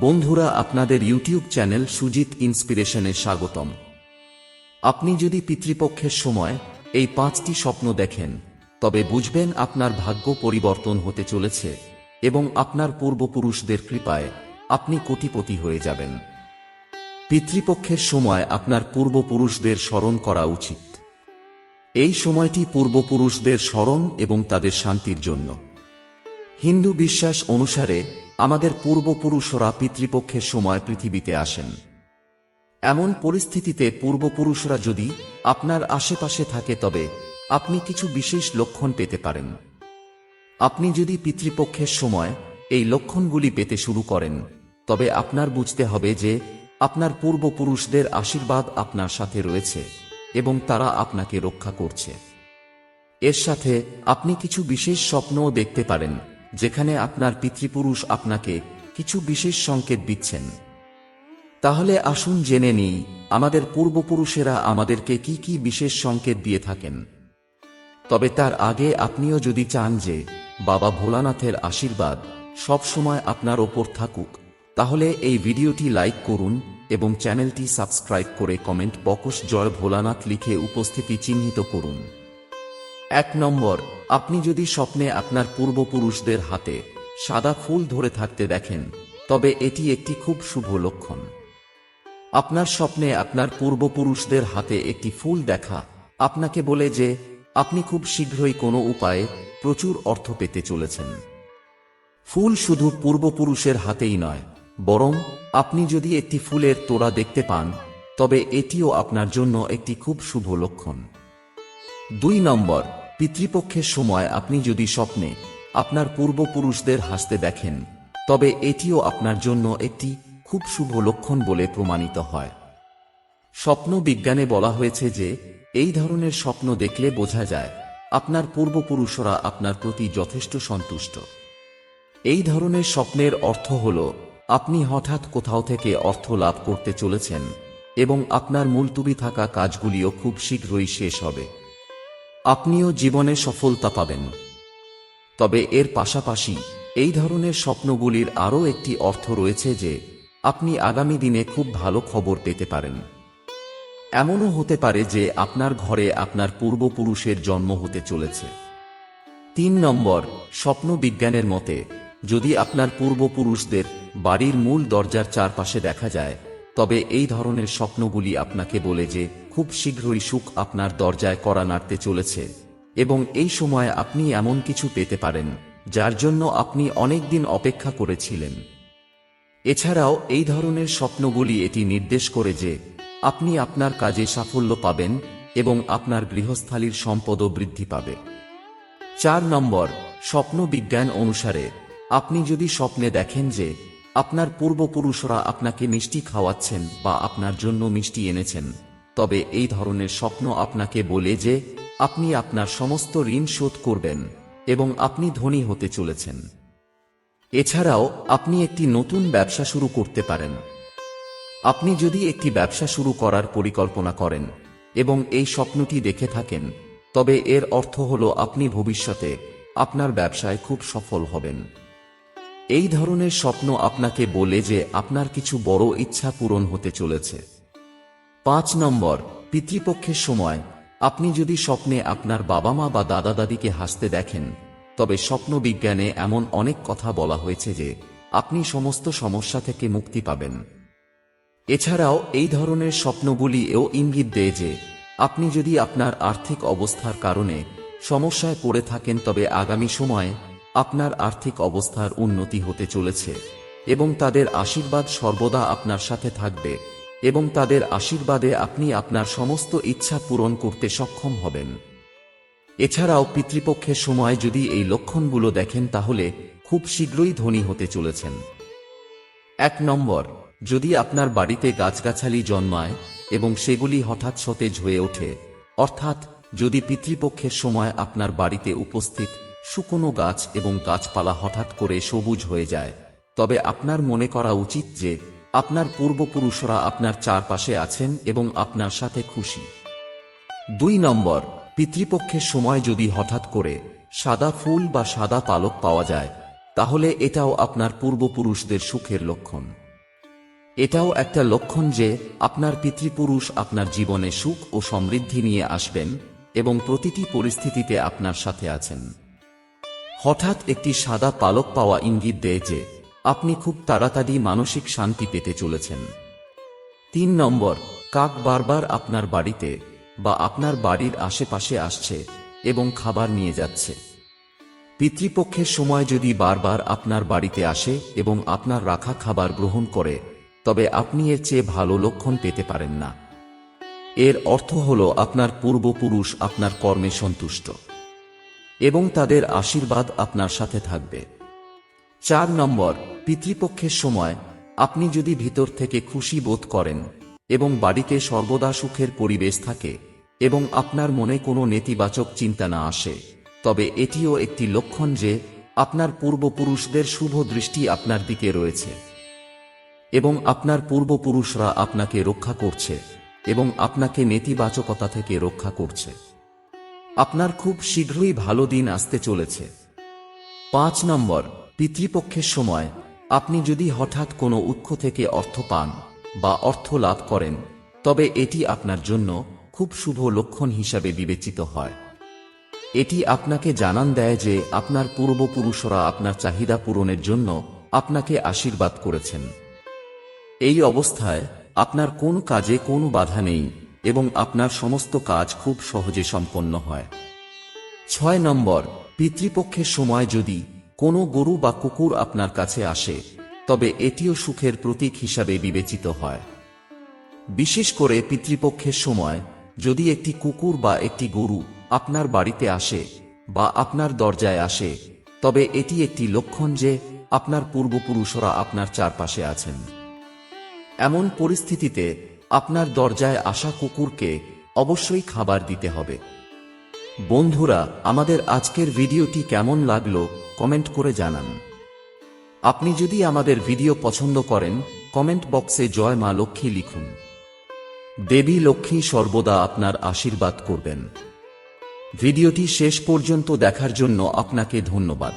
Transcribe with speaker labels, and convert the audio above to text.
Speaker 1: বন্ধুরা, আপনাদের YouTube channel Sujit ইন্সপিরেশনে স্বাগতম। আপনি যদি পিতৃপক্ষের সময় এই পাঁচটি স্বপ্ন দেখেন, তবে বুঝবেন আপনার ভাগ্য পরিবর্তন হতে চলেছে এবং আপনার পূর্বপুরুষদের কৃপায় আপনি কোটিপতি হয়ে যাবেন। পিতৃপক্ষের সময় আপনার পূর্বপুরুষদের স্মরণ করা উচিত। এই সময়টি পূর্বপুরুষদের স্মরণ এবং তাদের শান্তির জন্য। হিন্দু বিশ্বাস অনুসারে আমাদের পূর্বপুরুষরা পিতৃপক্ষের সময় পৃথিবীতে আসেন। এমন পরিস্থিতিতে পূর্বপুরুষরা যদি আপনার আশেপাশে থাকে, তবে আপনি কিছু বিশেষ লক্ষণ পেতে পারেন। আপনি যদি পিতৃপক্ষের সময় এই লক্ষণগুলি পেতে শুরু করেন, তবে আপনার বুঝতে হবে যে আপনার পূর্বপুরুষদের আশীর্বাদ আপনার সাথে রয়েছে এবং তারা আপনাকে রক্ষা করছে। এর সাথে আপনি কিছু বিশেষ স্বপ্নও দেখতে পারেন। যেখানে আপনার পিতৃপুরুষ আপনাকে কিছু বিশেষ সংকেত দিচ্ছেন। তাহলে আসুন জেনে নিই, আমাদের পূর্বপুরুষেরা আমাদেরকে কি কি বিশেষ সংকেত দিয়ে থাকেন। তবে তার আগে আপনিও যদি চান যে, বাবা ভোলানাথের আশীর্বাদ সবসময় আপনার ওপর থাকুক, তাহলে এই ভিডিওটি লাইক করুন এবং চ্যানেলটি সাবস্ক্রাইব করে কমেন্ট বকস জয় ভোলানাথ লিখে উপস্থিতি চিহ্নিত করুন। এক নম্বর, আপনি যদি স্বপ্নে আপনার পূর্বপুরুষদের হাতে সাদা ফুল ধরে থাকতে দেখেন, তবে এটি একটি খুব শুভ লক্ষণ। আপনার স্বপ্নে আপনার পূর্বপুরুষদের হাতে একটি ফুল দেখা আপনাকে বলে যে, আপনি খুব শীঘ্রই কোনো উপায়ে প্রচুর অর্থ পেতে চলেছেন। ফুল শুধু পূর্বপুরুষের হাতেই নয়, বরং আপনি যদি একটি ফুলের তোড়া দেখতে পান, তবে এটিও আপনার জন্য একটি খুব শুভ লক্ষণ। দুই নম্বর পিতৃপক্ষের সময় আপনি যদি স্বপ্নে আপনার পূর্বপুরুষদের হাসতে দেখেন, তবে এটিও আপনার জন্য একটি খুব শুভ লক্ষণ বলে প্রমাণিত হয়। স্বপ্ন বিজ্ঞানে বলা হয়েছে যে, এই ধরনের স্বপ্ন দেখলে বোঝা যায়, আপনার পূর্বপুরুষরা আপনার প্রতি যথেষ্ট সন্তুষ্ট। এই ধরনের স্বপ্নের অর্থ হল, আপনি হঠাৎ কোথাও থেকে অর্থ লাভ করতে চলেছেন এবং আপনার মুলতুবি থাকা কাজগুলিও খুব শীঘ্রই শেষ হবে। আপনিও জীবনে সফলতা পাবেন। তবে এর পাশাপাশি এই ধরনের স্বপ্নগুলির আরও একটি অর্থ রয়েছে যে, আপনি আগামী দিনে খুব ভালো খবর পেতে পারেন। এমনও হতে পারে যে আপনার ঘরে আপনার পূর্বপুরুষের জন্ম হতে চলেছে। তিন নম্বর স্বপ্ন বিজ্ঞানের মতে, যদি আপনার পূর্বপুরুষদের বাড়ির মূল দরজার চারপাশে দেখা যায়, তবে এই ধরনের স্বপ্নগুলি আপনাকে বলে যে খুব শীঘ্রই সুখ আপনার দরজায় করা নাড়তে চলেছে, এবং এই সময় আপনি এমন কিছু পেতে পারেন, যার জন্য আপনি অনেক দিন অপেক্ষা করেছিলেন। এছাড়াও, এই ধরনের স্বপ্নগুলি এটি নির্দেশ করে যে, আপনি আপনার কাজে সাফল্য পাবেন এবং আপনার গৃহস্থালীর সম্পদও বৃদ্ধি পাবে। চার নম্বর স্বপ্ন বিজ্ঞান অনুসারে, আপনি যদি স্বপ্নে দেখেন যে, আপনার পূর্বপুরুষরা আপনাকে মিষ্টি খাওয়াচ্ছেন বা আপনার জন্য মিষ্টি এনেছেন তবে এই ধরনের স্বপ্ন আপনাকে বলে যে, আপনি আপনার সমস্ত ঋণ শোধ করবেন এবং আপনি ধনী হতে চলেছেন। এছাড়াও, আপনি একটি নতুন ব্যবসা শুরু করতে পারেন। আপনি যদি একটি ব্যবসা শুরু করার পরিকল্পনা করেন এবং এই স্বপ্নটি দেখে থাকেন, তবে এর অর্থ হল আপনি ভবিষ্যতে আপনার ব্যবসায় খুব সফল হবেন। এই ধরনের স্বপ্ন আপনাকে বলে যে, আপনার কিছু বড় ইচ্ছা পূরণ হতে চলেছে। পাঁচ নম্বর, পিতৃপক্ষের সময়, আপনি যদি স্বপ্নে আপনার বাবা মা বা দাদা দাদিকে হাসতে দেখেন, তবে স্বপ্ন বিজ্ঞানে এমন অনেক কথা বলা হয়েছে যে, আপনি সমস্ত সমস্যা থেকে মুক্তি পাবেন। এছাড়াও, এই ধরনের স্বপ্নগুলি এও ইঙ্গিত দেয় যে, আপনি যদি আপনার আর্থিক অবস্থার কারণে সমস্যায় পড়ে থাকেন, তবে আগামী সময়ে আপনার আর্থিক অবস্থার উন্নতি হতে চলেছে এবং তাদের আশীর্বাদ সর্বদা আপনার সাথে থাকবে। এবং তাদের আশীর্বাদে আপনি আপনার সমস্ত ইচ্ছা পূরণ করতে সক্ষম হবেন। এছাড়াও পিতৃপক্ষের সময় যদি এই লক্ষণগুলো দেখেন তাহলে খুব শীঘ্রই ধনী হতে চলেছেন। এক নম্বর, যদি আপনার বাড়িতে গাছগাছালি জন্মায় এবং সেগুলি হঠাৎ সতেজ হয়ে ওঠে, অর্থাৎ যদি পিতৃপক্ষের সময় আপনার বাড়িতে উপস্থিত শুকনো গাছ এবং গাছপালা হঠাৎ করে সবুজ হয়ে যায়, তবে আপনার মনে করা উচিত যে আপনার পূর্বপুরুষরা আপনার চারপাশে আছেন এবং আপনার সাথে খুশি। দুই নম্বর, পিতৃপক্ষের সময় যদি হঠাৎ করে সাদা ফুল বা সাদা পালক পাওয়া যায়, তাহলে এটাও আপনার পূর্বপুরুষদের সুখের লক্ষণ। এটাও একটা লক্ষণ যে আপনার পিতৃপুরুষ আপনার জীবনে সুখ ও সমৃদ্ধি নিয়ে আসবেন এবং প্রতিটি পরিস্থিতিতে আপনার সাথে আছেন। হঠাৎ একটি সাদা পালক পাওয়া ইঙ্গিত দেয় যে আপনি খুব তাড়াতাড়ি মানসিক শান্তি পেতে চলেছেন। তিন নম্বর, কাক বারবার আপনার বাড়িতে বা আপনার বাড়ির আশেপাশে আসছে এবং খাবার নিয়ে যাচ্ছে। পিতৃপক্ষের সময় যদি বারবার আপনার বাড়িতে আসে এবং আপনার রাখা খাবার গ্রহণ করে, তবে আপনি এর চেয়ে ভালো লক্ষণ পেতে পারেন না। এর অর্থ হল আপনার পূর্বপুরুষ আপনার কর্মে সন্তুষ্ট এবং তাদের আশীর্বাদ আপনার সাথে থাকবে। চার নম্বর পিতৃপক্ষের সময় আপনি যদি ভিতর থেকে খুশি বোধ করেন এবং বাড়িতে সর্বদা সুখের পরিবেশ থাকে এবং আপনার মনে কোনো নেতিবাচক চিন্তা না আসে, তবে এটিও একটি লক্ষণ যে আপনার পূর্বপুরুষদের শুভ দৃষ্টি আপনার দিকে রয়েছে এবং আপনার পূর্বপুরুষরা আপনাকে রক্ষা করছে এবং আপনাকে নেতিবাচকতা থেকে রক্ষা করছে। আপনার খুব শীঘ্রই ভালো দিন আসতে চলেছে। পাঁচ নম্বর, পিতৃপক্ষের সময় আপনি যদি হঠাৎ কোনো উৎস থেকে অর্থ পান বা অর্থ লাভ করেন, তবে এটি আপনার জন্য খুব শুভ লক্ষণ হিসাবে বিবেচিত হয়। এটি আপনাকে জানান দেয় যে আপনার পূর্বপুরুষরা আপনার চাহিদা পূরণের জন্য আপনাকে আশীর্বাদ করেছেন। এই অবস্থায় আপনার কোন কাজে কোনো বাধা নেই এবং আপনার সমস্ত কাজ খুব সহজে সম্পন্ন হয়। ছয় নম্বর, পিতৃপক্ষের সময় যদি কোনো গরু বা কুকুর আপনার কাছে আসে, তবে এটিও সুখের প্রতীক হিসাবে বিবেচিত হয়। বিশেষ করে পিতৃপক্ষের সময়, যদি একটি কুকুর বা একটি গরু আপনার বাড়িতে আসে বা আপনার দরজায় আসে, তবে এটি একটি লক্ষণ যে আপনার পূর্বপুরুষরা আপনার চারপাশে আছেন। এমন পরিস্থিতিতে আপনার দরজায় আসা কুকুরকে অবশ্যই খাবার দিতে হবে। বন্ধুরা, আমাদের আজকের ভিডিওটি কেমন লাগল, কমেন্ট করে জানান। আপনি যদি আমাদের ভিডিও পছন্দ করেন, কমেন্ট বক্সে জয় মা লক্ষ্মী লিখুন। দেবী লক্ষ্মী সর্বদা আপনার আশীর্বাদ করবেন। ভিডিওটি শেষ পর্যন্ত দেখার জন্য আপনাকে ধন্যবাদ।